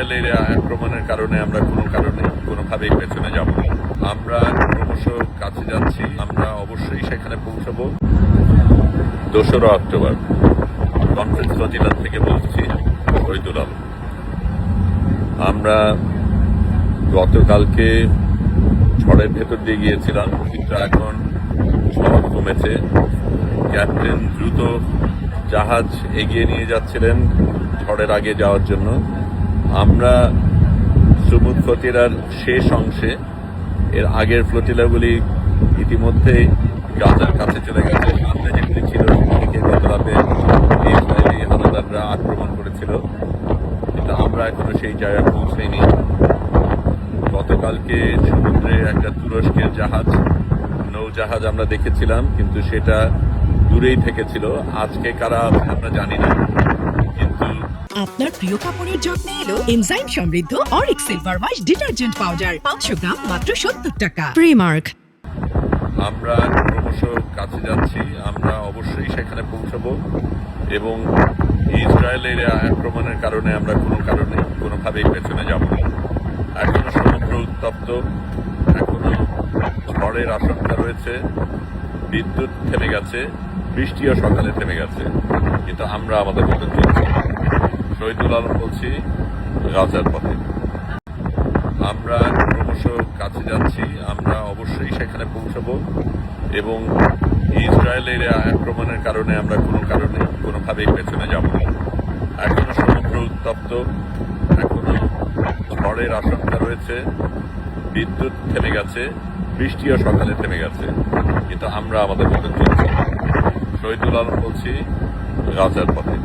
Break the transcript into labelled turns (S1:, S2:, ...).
S1: ইসরায়েলের আক্রমণের কারণে আমরা কোনো কারণে কোনোভাবেই পেছনে যাব না। আমরা ক্রমশ কাছে যাচ্ছি, আমরা অবশ্যই সেখানে পৌঁছাবো। দোসরা অক্টোবর, কনফারেন্স ফজিলাত থেকে বলছি শহীদুল আলম। আমরা গতকালকে ঝড়ের ভেতর দিয়ে গিয়েছিলাম, কিন্তু এখন ঝড় কমেছে। ক্যাপ্টেন দ্রুত জাহাজ এগিয়ে নিয়ে যাচ্ছিলেন ঝড়ের আগে যাওয়ার জন্য। আমরা সুমুদ ফতিরার শেষ অংশে, এর আগের ফ্লোটিলাগুলি ইতিমধ্যে গাজার কাছে চলে গেছে। সামনে যেগুলি ছিল, সেগুলিকে গত রাতে ইসরায়েলি হানাদাররা আক্রমণ করেছিল। কিন্তু আমরা এখনও সেই জায়গায় পৌঁছাইনি। গতকালকে সমুদ্রে একটা তুরস্কের জাহাজ, নৌজাহাজ আমরা দেখেছিলাম, কিন্তু সেটা দূরেই থেকেছিল। আজকে কারা আমরা জানি না।
S2: আপনার প্রিয় কাপড়ের যত্নে এলো এনজাইম সমৃদ্ধ অরিক সিলভার ওয়াশ ডিটারজেন্ট পাউডার পাঁচশো গ্রাম মাত্র সত্তর টাকা। প্রিমার্ক
S1: আমরা ক্রমশ কাছে যাচ্ছি আমরা অবশ্যই সেখানে পৌঁছাবো এবং ইসরায়েলের আক্রমণের কারণে আমরা কোনো কারণে কোনোভাবেই পেছনে যাব না। এখনও সমুদ্র উত্তপ্ত এখনও ঝড়ের আশঙ্কা রয়েছে বিদ্যুৎ থেমে গেছে বৃষ্টিও সকালে থেমে গেছে কিন্তু আমরা আমাদের মতো চলছি শহীদুল আলম বলছি গাজার পথে। আমরা ক্রমশ কাছে যাচ্ছি, আমরা অবশ্যই সেখানে পৌঁছাবো এবং ইসরায়েলের আক্রমণের কারণে আমরা কোনো কারণে, কোনোভাবেই পেছনে যাব না। এখনও সমুদ্র উত্তপ্ত, এখনও ঝড়ের আশঙ্কা রয়েছে, বিদ্যুৎ থেমে গেছে, বৃষ্টিও সকালে থেমে গেছে। কিন্তু আমরা আমাদের মতো চলছি শহীদুল আলম বলছি গাজার পথে।